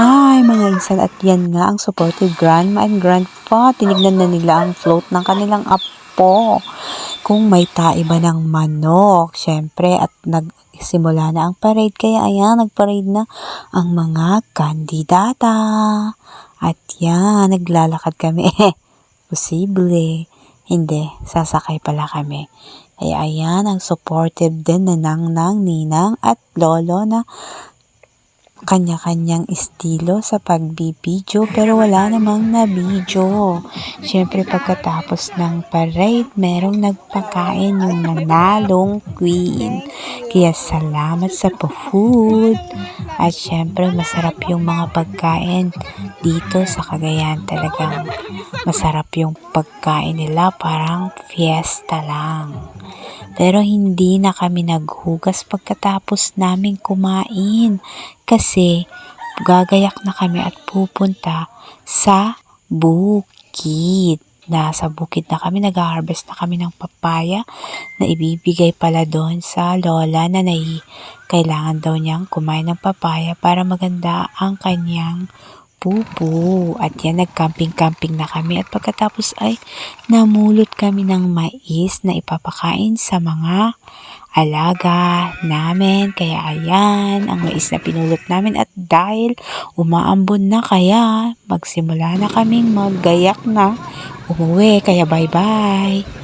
Hi mga insan at yan nga ang supportive grandma and grandpa. Tinignan na nila ang float ng kanilang apo. Kung may taiba ng manok, syempre at nagsimula na ang parade. Kaya ayan, nagparade na ang mga kandidata. At yan, naglalakad kami. Posible. Hindi, sasakay pala kami. Kaya ayan, ang supportive din na nang nang ninang at lolo na kanya-kanyang estilo sa pagbibideo pero wala namang nabidyo. Siyempre pagkatapos ng parade, merong nagpakain yung nanalong queen. Kaya salamat sa pa-food. At syempre masarap yung mga pagkain dito sa Cagayan. Talagang masarap yung pagkain nila parang fiesta lang. Pero hindi na kami naghugas pagkatapos namin kumain kasi gagayak na kami at pupunta sa bukid. Nasa bukid na kami, nag-harvest na kami ng papaya na ibibigay pala doon sa lola na nai kailangan daw niyang kumain ng papaya para maganda ang kanyang pupo. At yan, nag-camping-camping na kami. At pagkatapos ay namulot kami ng mais na ipapakain sa mga alaga namin. Kaya ayan, ang mais na pinulot namin. At dahil umaambon na kaya, magsimula na kaming maggayak na umuwi. Kaya bye-bye!